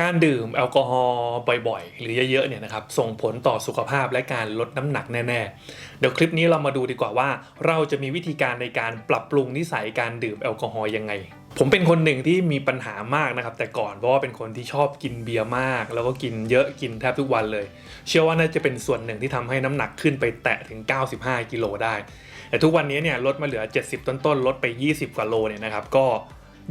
การดื่มแอลกอฮอล์บ่อยๆ หรือเยอะๆเนี่ยนะครับส่งผลต่อสุขภาพและการลดน้ำหนักแน่ๆ เดี๋ยวคลิปนี้เรามาดูดีกว่าว่า เราจะมีวิธีการในการปรับปรุงนิสัยการดื่มแอลกอฮอล์ยังไง ผมเป็นคนหนึ่งที่มีปัญหามากนะครับ แต่ก่อนเพราะว่าเป็นคนที่ชอบกินเบียร์มาก แล้วก็กินเยอะกินแทบทุกวันเลย เชื่อว่าน่าจะเป็นส่วนหนึ่งที่ทำให้น้ำหนักขึ้นไปแตะถึง 95 กิโลได้ แต่ทุกวันนี้เนี่ยลดมาเหลือ 70 ต้นๆลดไป 20 กว่าโลเนี่ยนะครับก็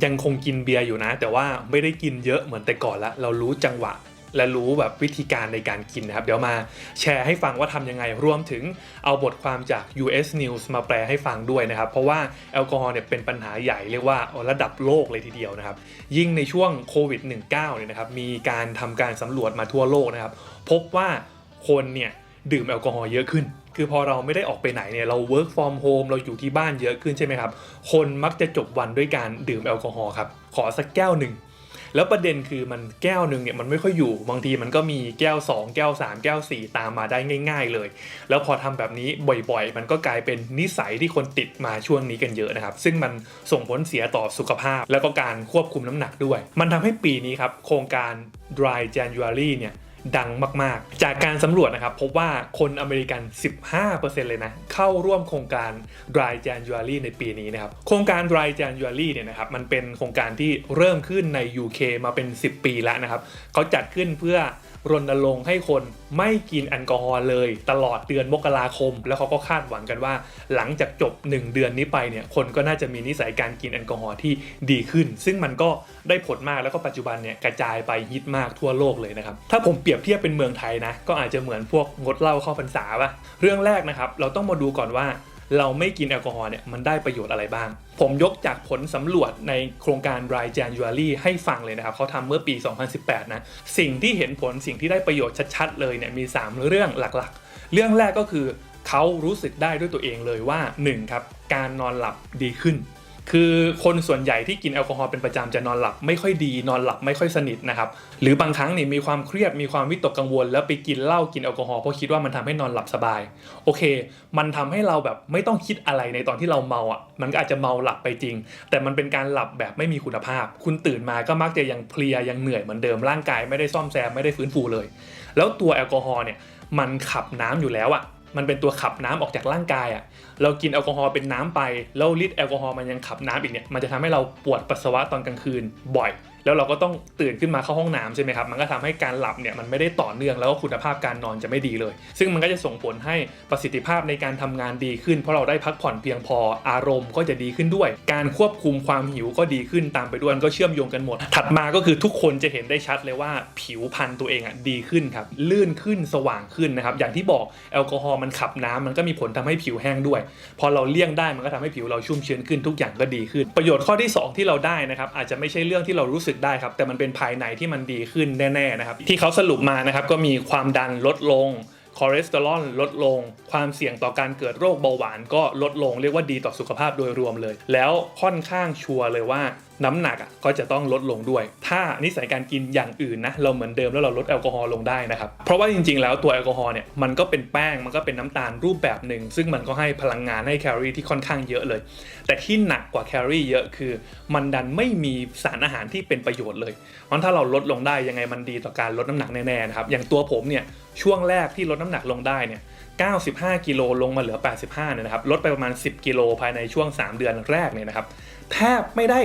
ยังคงกินเบียร์อยู่นะ แต่ว่าไม่ได้กินเยอะเหมือนแต่ก่อนละเรารู้จังหวะและรู้แบบวิธีการในการกินนะครับ เดี๋ยวมาแชร์ให้ฟังว่าทำยังไง รวมถึงเอาบทความจาก US News มาแปลให้ฟังด้วยนะครับ เพราะว่าแอลกอฮอล์เนี่ยเป็นปัญหาใหญ่เรียกว่าระดับโลกเลยทีเดียวนะครับ ยิ่งในช่วงโควิด -19 เนี่ยนะครับ มีการทำการสำรวจมาทั่วโลกนะครับ พบว่าคนเนี่ยดื่มแอลกอฮอล์เยอะขึ้น คือพอเราไม่ได้ออกไปไหนเนี่ยเรา work from home เราอยู่ที่บ้านเยอะขึ้นใช่ไหมครับ คนมักจะจบวันด้วยการดื่มแอลกอฮอล์ครับ ขอสักแก้วหนึ่ง แล้วประเด็นคือมันแก้วหนึ่งเนี่ยมันไม่ค่อยอยู่ บางทีมันก็มีแก้ว 2 แก้ว 3 แก้ว 4 ตามมาได้ง่าย ๆ เลย แล้วพอทำแบบนี้บ่อยๆ มันก็กลายเป็นนิสัยที่คนติดมาช่วงนี้กันเยอะนะครับ ซึ่งมันส่งผลเสียต่อสุขภาพ แล้วก็การควบคุมน้ำหนักด้วย มันทำให้ปีนี้ครับโครงการ Dry January เนี่ย ดังมากๆ จากการสำรวจนะครับพบว่าคนอเมริกัน 15%เลยนะเข้าร่วมโครงการ Dry January ในปีนี้นะครับโครงการ Dry January เนี่ยนะครับมันเป็นโครงการที่เริ่มขึ้นใน UK มาเป็น 10 ปีแล้วนะครับเขาจัดขึ้นเพื่อ รณรงค์ให้คนไม่กินแอลกอฮอล์เลย ตลอดเดือนมกราคม แล้วเขาก็คาดหวังกันว่า หลังจากจบ 1 เดือนนี้ไปเนี่ยคนก็น่าจะมีนิสัยการกินแอลกอฮอล์ที่ดีขึ้น ซึ่งมันก็ได้ผลมากแล้วก็ปัจจุบันเนี่ยกระจายไปฮิตมากทั่วโลกเลยนะครับถ้าผมเปรียบเทียบเป็นเมืองไทยนะก็อาจจะเหมือนพวกงดเหล้าเข้าพรรษาป่ะเรื่องแรกนะครับเราต้องมาดูก่อนว่า เราไม่กินแอลกอฮอล์เนี่ยมันได้ประโยชน์อะไรบ้าง ผมยกจากผลสำรวจในโครงการ Dry January ให้ฟังเลยนะครับเขาทำเมื่อปี 2018 นะ สิ่งที่เห็นผลสิ่งที่ได้ประโยชน์ชัดๆ เลยเนี่ยมี 3 เรื่องหลักๆ เรื่องแรกก็คือเขารู้สึกได้ด้วยตัวเองเลยว่า 1 ครับการนอนหลับดีขึ้น คือคนส่วนใหญ่ที่กินแอลกอฮอล์เป็นประจำจะนอนหลับไม่ค่อยดีนอนหลับไม่ค่อยสนิทนะครับหรือบางครั้งเนี่ยมีความเครียดมีความวิตกกังวล แล้วไปกินเหล้ากินแอลกอฮอล์เพราะคิดว่ามันทำให้นอนหลับสบาย โอเค มันทำให้เราแบบไม่ต้องคิดอะไรในตอนที่เราเมาอะมันก็อาจจะเมาหลับไปจริง แต่มันเป็นการหลับแบบไม่มีคุณภาพ คุณตื่นมาก็มักจะยังเพลียยังเหนื่อยเหมือนเดิมร่างกายไม่ได้ซ่อมแซมไม่ได้ฟื้นฟูเลย แล้วตัวแอลกอฮอล์เนี่ยมันขับน้ำอยู่แล้วอะ มันเป็นตัวขับน้ำออกจากร่างกายอะ่ะ เรากินแอลกอฮอล์เป็นน้ำไป แล้วลิตรแอลกอฮอล์มันยังขับน้ำอีกเนี่ย มันจะทำให้เราปวดปัสสาวะตอนกลางคืนบ่อย แล้วเราก็ต้องตื่นขึ้นมาเข้าห้องน้ำใช่ไหมครับ มันก็ทำให้การหลับเนี่ยมันไม่ได้ต่อเนื่องแล้วก็คุณภาพการนอนจะไม่ดีเลย ซึ่งมันก็จะส่งผลให้ประสิทธิภาพในการทำงานดีขึ้น เพราะเราได้พักผ่อนเพียงพออารมณ์ก็จะดีขึ้นด้วย การควบคุมความหิวก็ดีขึ้นตามไปด้วยก็เชื่อมโยงกันหมด ถัดมาก็คือทุกคนจะเห็นได้ชัดเลยว่าผิวพรรณตัวเองอะดีขึ้นครับลื่นขึ้นสว่างขึ้นนะครับอย่างที่บอกแอลกอฮอล์มันขับน้ำมันก็มีผลทำให้ผิวแห้งด้วย พอเราเลี่ยงได้มันก็ทำให้ผิวเราชุ่มชื้นขึ้นทุกอย่างก็ดีขึ้น ประโยชน์ข้อที่ 2 ที่เราได้นะครับอาจจะไม่ใช่เรื่องที่เรารู้สึกได้ครับ แต่มันเป็นภายในที่มันดีขึ้นแน่ๆนะครับ ที่เขาสรุปมานะครับก็มีความดันลดลงคอเลสเตอรอลลดลง ความเสี่ยงต่อการเกิดโรคเบาหวานก็ลดลงเรียกว่าดีต่อสุขภาพโดยรวมเลย แล้วค่อนข้างชัวร์เลยว่า น้ำหนักอะก็จะต้องลดลงด้วย ถ้านิสัยการกินอย่างอื่นนะเราเหมือนเดิมแล้วเราลดแอลกอฮอล์ลงได้นะครับ เพราะว่าจริงๆ แล้วตัวแอลกอฮอล์เนี่ยมันก็เป็นแป้งมันก็เป็นน้ำตาลรูปแบบหนึ่ง ซึ่งมันก็ให้พลังงานให้แคลอรี่ที่ค่อนข้างเยอะเลย แต่ที่หนักกว่าแคลอรี่เยอะคือ มันดันไม่มีสารอาหารที่เป็นประโยชน์เลยเพราะถ้าเราลดลงได้ยังไงมันดีต่อการลดน้ำหนักแน่ๆนะครับอย่างตัวผมเนี่ยช่วงแรกที่ลดน้ำหนักลงได้เนี่ย95 กิโลลงมาเหลือ 85เนี่ยนะครับลดไปประมาณ 10 กิโลภายในช่วง 3 เดือนแรกเนี่ยนะครับแทบไม่ได้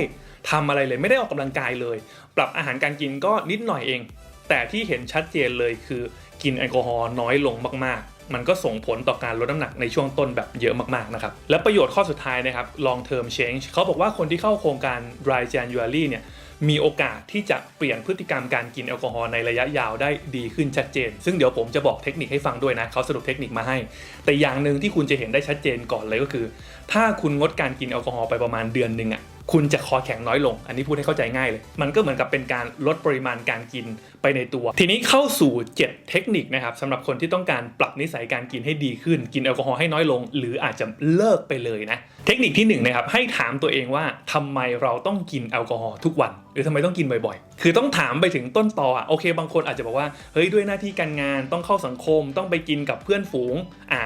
ทำอะไรเลยไม่ได้ออกกำลังกายเลย ปรับอาหารการกินก็นิดหน่อยเอง แต่ที่เห็นชัดเจนเลยคือกินแอลกอฮอล์น้อยลงมากๆ มันก็ส่งผลต่อการลดน้ำหนักในช่วงต้นแบบเยอะมากๆนะครับ และประโยชน์ข้อสุดท้ายนะครับ long term change เขาบอกว่าคนที่เข้าโครงการ dry January เนี่ยมีโอกาสที่จะเปลี่ยนพฤติกรรมการกินแอลกอฮอล์ในระยะยาวได้ดีขึ้นชัดเจน ซึ่งเดี๋ยวผมจะบอกเทคนิคให้ฟังด้วยนะเขาสรุปเทคนิคมาให้ แต่อย่างหนึ่งที่คุณจะเห็นได้ชัดเจนก่อนเลยก็คือ ถ้าคุณงดการกินแอลกอฮอล์ไปประมาณเดือนหนึ่งอะ คุณจะคอแข็งน้อยลง อันนี้พูดให้เข้าใจง่ายเลย มันก็เหมือนกับเป็นการลดปริมาณการกินไปในตัว ทีนี้เข้าสู่ 7 เทคนิคนะครับสำหรับคนที่ต้องการปรับนิสัยการกินให้ดีขึ้น กินแอลกอฮอล์ให้น้อยลง หรืออาจจะเลิกไปเลยนะ เทคนิคที่1นงนะครับให้ถามตัวเองว่าทำไมเราต้องกินแอลกอฮอล์ทุกวัน หรือทำไมต้องกินบ่อยๆ คือต้องถามไปถึงต้นตออะโอเค บางคนอาจจะบอกว่าเฮ้ยด้วยหน้าที่การงานต้องเข้าสังคมต้องไปกินกับเพื่อนฝูงอะ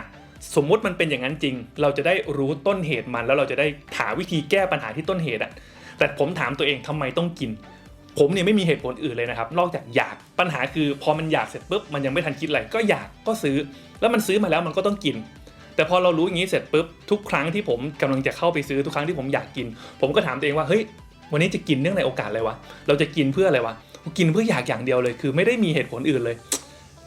สมมุติมันเป็นอย่างนั้นจริง เราจะได้รู้ต้นเหตุมัน แล้วเราจะได้หาวิธีแก้ปัญหาที่ต้นเหตุอะแต่ผมถามตัวเองทำไมต้องกิน ผมเนี่ยไม่มีเหตุผลอื่นเลยนะครับ นอกจากอยากปัญหาคือ พอมันอยากเสร็จปุ๊บมันยังไม่ทันคิดอะไรก็อยากก็ซื้อ แล้วมันซื้อมาแล้วมันก็ต้องกิน แต่พอเรารู้อย่างนี้เสร็จปุ๊บทุกครั้งที่ผมกำลังจะเข้าไปซื้อทุกครั้งที่ผมอยากกิน ผมก็ถามตัวเองว่าเฮ้ยวันนี้จะกินเนื่องในโอกาสอะไรวะเราจะกินเพื่ออะไรวะกินเพื่ออยากอย่างเดียวเลย คือไม่ได้มีเหตุผลอื่นเลย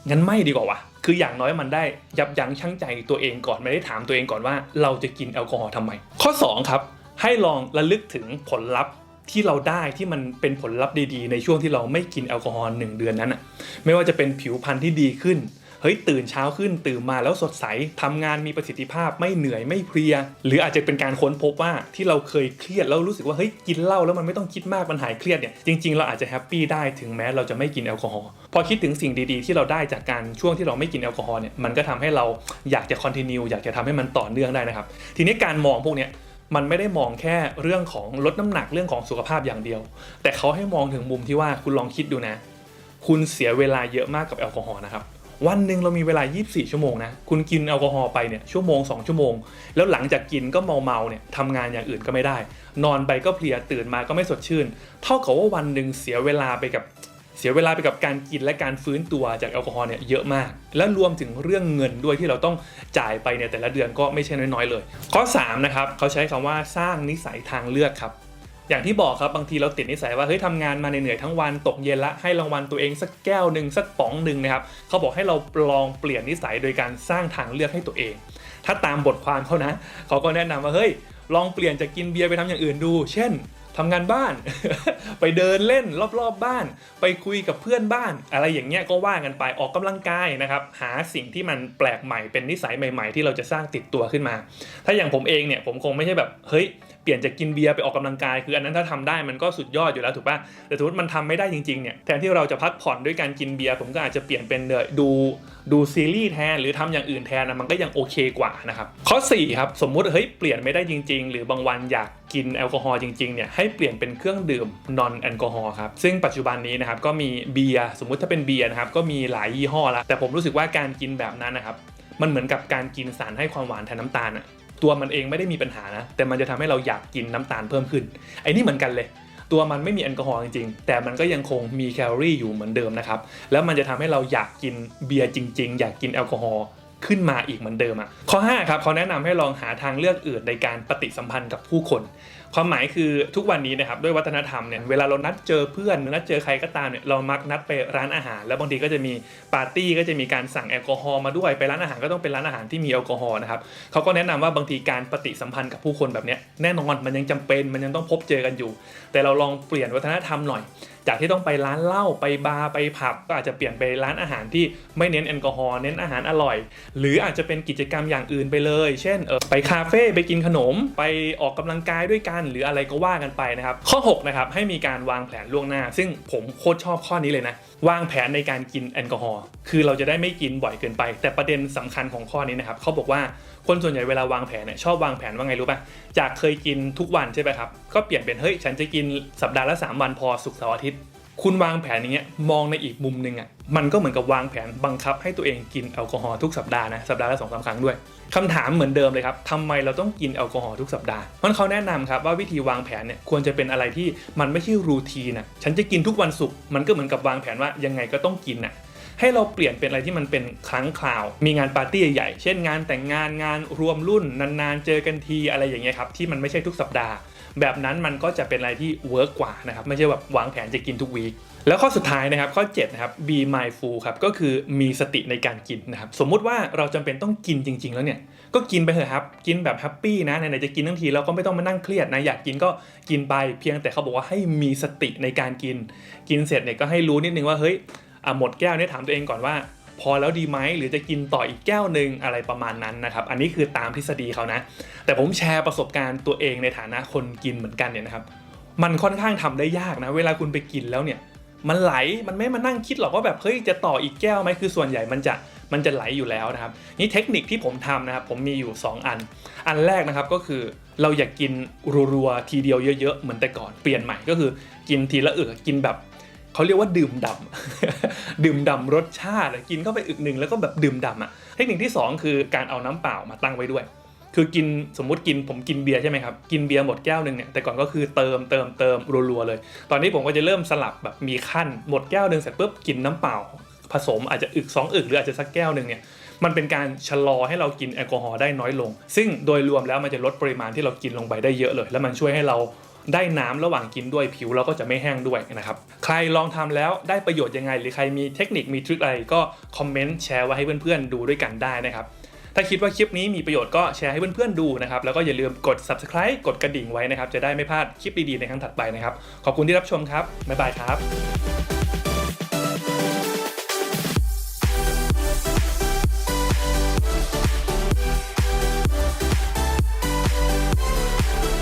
งั้นไม่ดีกว่าวะคืออย่างน้อยมันได้ยับยั้งชั่งใจตัวเองก่อนไม่ได้ถามตัวเองก่อนว่า เราจะกินแอลกอฮอล์ทำไม ข้อสองครับ ให้ลองระลึกถึงผลลัพธ์ที่เราได้ที่มันเป็นผลลัพธ์ดีๆ ในช่วงที่เราไม่กินแอลกอฮอล์หนึ่งเดือนนั้นอะไม่ว่าจะเป็นผิวพรรณที่ดีขึ้น เฮ้ยตื่นเช้าขึ้นตื่นมาแล้วสดใสทำงานมีประสิทธิภาพไม่เหนื่อยไม่เพลีย หรืออาจจะเป็นการค้นพบว่าที่เราเคยเครียดแล้วรู้สึกว่าเฮ้ยกินเหล้าแล้วมันไม่ต้องคิดมากมันหายเครียดเนี่ยจริงๆ เราอาจจะแฮปปี้ได้ถึงแม้เราจะไม่กินแอลกอฮอล์พอคิดถึงสิ่งดีๆ ที่เราได้จากการช่วงที่เราไม่กินแอลกอฮอล์เนี่ยมันก็ทำให้เราอยากจะคอนติเนียอยากจะทำให้มันต่อเนื่องได้นะครับทีนี้การมองพวกเนี้ยมันไม่ได้มองแค่เรื่องของลดน้ำหนักเรื่องของสุขภาพอย่างเดียว แต่เขาให้มองถึงมุมที่ว่าคุณลองคิดดูนะ คุณเสียเวลาเยอะมากกับแอลกอฮอล์นะครับ วันหนึ่งเรามีเวลา 24 ชั่วโมงนะ คุณกินแอลกอฮอล์ไปเนี่ยชั่วโมง 2 ชั่วโมง แล้วหลังจากกินก็เมาเมาเนี่ยทำงานอย่างอื่นก็ไม่ได้ นอนไปก็เพลียตื่นมาก็ไม่สดชื่น เท่ากับว่าวันหนึ่งเสียเวลาไปกับเสียเวลาไปกับการกินและการฟื้นตัวจากแอลกอฮอล์เนี่ยเยอะมาก และรวมถึงเรื่องเงินด้วยที่เราต้องจ่ายไปในแต่ละเดือนก็ไม่ใช่น้อยๆเลย ข้อ3นะครับเขาใช้คำว่าสร้างนิสัยทางเลือกครับ อย่างที่บอกครับบางทีเราติดนิสัยว่าเฮ้ยทำงานมาเหนื่อยๆทั้งวันตกเย็นละให้รางวัลตัวเองสักแก้วหนึ่งสักป๋องหนึ่งนะครับเขาบอกให้เราลองเปลี่ยนนิสัยโดยการสร้างทางเลือกให้ตัวเอง ถ้าตามบทความเขานะเขาก็แนะนำว่าเฮ้ยลองเปลี่ยนจากกินเบียร์ไปทำอย่างอื่นดู เช่นทำงานบ้าน ไปเดินเล่นรอบๆบ้าน ไปคุยกับเพื่อนบ้าน อะไรอย่างเงี้ยก็ว่ากันไปออกกำลังกายนะครับ หาสิ่งที่มันแปลกใหม่เป็นนิสัยใหม่ ๆ ที่เราจะสร้างติดตัวขึ้นมา ถ้าอย่างผมเองเนี่ยผมคงไม่ใช่แบบเฮ้ย เปลี่ยนจากกินเบียร์ไปออกกำลังกายคืออันนั้นถ้าทำได้มันก็สุดยอดอยู่แล้วถูกป่ะแต่สมมติมันทำไม่ได้จริงๆเนี่ยแทนที่เราจะพักผ่อนด้วยการกินเบียร์ผมก็อาจจะเปลี่ยนเป็นเอ่อดูดูซีรีส์แทนหรือทำอย่างอื่นแทนนะมันก็ยังโอเคกว่านะครับข้อ4ครับสมมุติเฮ้ยเปลี่ยนไม่ได้จริง ๆ หรือบางวันอยากกินแอลกอฮอล์จริงๆเนี่ยให้เปลี่ยนเป็นเครื่องดื่มนอนแอลกอฮอล์ครับซึ่งปัจจุบันนี้นะครับก็มีเบียร์สมมุติถ้าเป็นเบียร์นะครับก็มีหลายยี่ห้อแล้วแต่ผมรู้สึกว่าการกินแบบนั้นนะครับมันเหมือนกับการกินสารให้ความหวานแทนน้ำตาลอะ ตัวมันเองไม่ได้มีปัญหานะ แต่มันจะทำให้เราอยากกินน้ำตาลเพิ่มขึ้น ไอ้นี่เหมือนกันเลย ตัวมันไม่มีแอลกอฮอล์จริงๆ แต่มันก็ยังคงมีแคลอรี่อยู่เหมือนเดิมนะครับ แล้วมันจะทำให้เราอยากกินเบียร์จริง ๆ อยากกินแอลกอฮอล์ ขึ้นมาอีกเหมือนเดิมอะข้อ5ครับเขาแนะนำให้ลองหาทางเลือกอื่นในการปฏิสัมพันธ์กับผู้คน ความหมายคือทุกวันนี้นะครับด้วยวัฒนธรรมเนี่ยเวลาเรานัดเจอเพื่อนหรือนัดเจอใครก็ตามเนี่ยเรามักนัดไปร้านอาหาร แล้วบางทีก็จะมีปาร์ตี้ก็จะมีการสั่งแอลกอฮอล์มาด้วยไปร้านอาหารก็ต้องเป็นร้านอาหารที่มีแอลกอฮอล์นะครับเขาก็แนะนำว่าบางทีการปฏิสัมพันธ์กับผู้คนแบบเนี้ยแน่นอนมันยังจำเป็นมันยังต้องพบเจอกันอยู่ แต่เราลองเปลี่ยนวัฒนธรรมหน่อย จากที่ต้องไปร้านเหล้าไปบาร์ไปผับก็อาจจะเปลี่ยนไปร้านอาหารที่ไม่เน้นแอลกอฮอล์เน้นอาหารอร่อย หรืออาจจะเป็นกิจกรรมอย่างอื่นไปเลย เช่นเออไปคาเฟ่ไปกินขนม ไปออกกำลังกายด้วยกัน หรืออะไรก็ว่ากันไปนะครับ ข้อ 6 นะครับ ให้มีการวางแผนล่วงหน้า ซึ่งผมโคตรชอบข้อนี้เลยนะ วางแผนในการกินแอลกอฮอล์คือเราจะได้ไม่กินบ่อยเกินไป แต่ประเด็นสำคัญของข้อนี้นะครับเขาบอกว่าคนส่วนใหญ่เวลาวางแผนเนี่ยชอบวางแผนว่าไงรู้ป่ะจากเคยกินทุกวันใช่ไหมครับก็เปลี่ยนเป็นเฮ้ยฉันจะกินสัปดาห์ละสามวันพอศุกร์เสาร์อาทิตย์ คุณวางแผนอย่างเงี้ย มองในอีกมุมหนึ่งอะมันก็เหมือนกับวางแผนบังคับให้ตัวเองกินแอลกอฮอล์ทุกสัปดาห์นะสัปดาห์ละสองสามครั้งด้วยคำถามเหมือนเดิมเลยครับทำไมเราต้องกินแอลกอฮอล์ทุกสัปดาห์มันเขาแนะนำครับว่าวิธีวางแผนเนี่ยควรจะเป็นอะไรที่มันไม่ใช่รูทีนอะฉันจะกินทุกวันศุกร์มันก็เหมือนกับวางแผนว่ายังไงก็ต้องกินอะให้เราเปลี่ยนเป็นอะไรที่มันเป็นครั้งคราว มีงานปาร์ตี้ใหญ่ เช่นงานแต่งงานงานรวมรุ่นนานๆ เจอกันทีอะไรอย่างเงี้ยครับที่มันไม่ใช่ทุกสัปดาห์ แบบนั้นมันก็จะเป็นอะไรที่เวิร์กกว่านะครับไม่ใช่แบบวางแผนจะกินทุกวีค แล้วข้อสุดท้ายนะครับข้อ7นะครับ be mindful ครับก็คือมีสติในการกินนะครับสมมุติว่าเราจำเป็นต้องกินจริง ๆ แล้วเนี่ยก็กินไปเถอะครับกินแบบแฮปปี้นะไหนๆจะกินทั้งทีเราก็ไม่ต้องมานั่งเครียดนะอยากกินก็กินไปเพียงแต่เขาบอกว่าให้มีสติในการกิน กินเสร็จเนี่ยก็ให้รู้นิดนึงว่าเฮ้ยหมดแก้วเนี่ยถามตัวเองก่อนว่า พอแล้วดีไหมหรือจะกินต่ออีกแก้วหนึ่งอะไรประมาณนั้นนะครับอันนี้คือตามทฤษฎีเขานะ แต่ผมแชร์ประสบการณ์ตัวเองในฐานะคนกินเหมือนกันเนี่ยนะครับมันค่อนข้างทำได้ยากนะเวลาคุณไปกินแล้วเนี่ย มันไหลมันไม่มานั่งคิดหรอกว่าแบบเฮ้ยจะต่ออีกแก้วไหมคือส่วนใหญ่มันจะมันจะไหลอยู่แล้วนะครับนี่เทคนิคที่ผมทำนะครับผมมีอยู่ 2 อัน อันแรกนะครับก็คือเราอยากกินรัวๆทีเดียวเยอะๆเหมือนแต่ก่อนเปลี่ยนใหม่ก็คือกินทีละเอือกินแบบเขาเรียกว่าดื่มดำดื่มดำรสชาติกินเข้าไปอึกหนึ่งแล้วก็แบบดื่มดำอะเทคนิคที่ 2 คือการเอาน้ำเปล่ามาตั้งไว้ด้วย คือกินสมมุติกินผมกินเบียร์ใช่ไหมครับ กินเบียร์หมดแก้วหนึ่งเนี่ยแต่ก่อนก็คือเติมเติมเติมรัวๆเลย ตอนนี้ผมก็จะเริ่มสลับแบบมีขั้นหมดแก้วหนึ่งเสร็จปุ๊บกินน้ำเปล่า ผสมอาจจะอึกสองอึกหรืออาจจะสักแก้วหนึ่งเนี่ยมันเป็นการชะลอให้เรากินแอลกอฮอล์ได้น้อยลง ซึ่งโดยรวมแล้วมันจะลดปริมาณที่เรากินลงไปได้เยอะเลย แล้วมันช่วยให้เราได้น้ำระหว่างกินด้วยผิวเราก็จะไม่แห้งด้วยนะครับ ใครลองทำแล้วได้ประโยชน์ยังไง หรือใครมีเทคนิคมีทริคอะไรก็คอมเมนต์แชร์ไว้ให้เพื่อนๆดูด้วยกันได้นะครับ ถ้าคิดว่าคลิปนี้มีประโยชน์ก็แชร์ให้เพื่อนๆดูนะครับ แล้วก็อย่าลืมกด subscribe กดกระดิ่งไว้นะครับ จะได้ไม่พลาดคลิปดีๆในครั้งถัดไปนะครับ ขอบคุณที่รับชมครับ บ๊ายบายครับ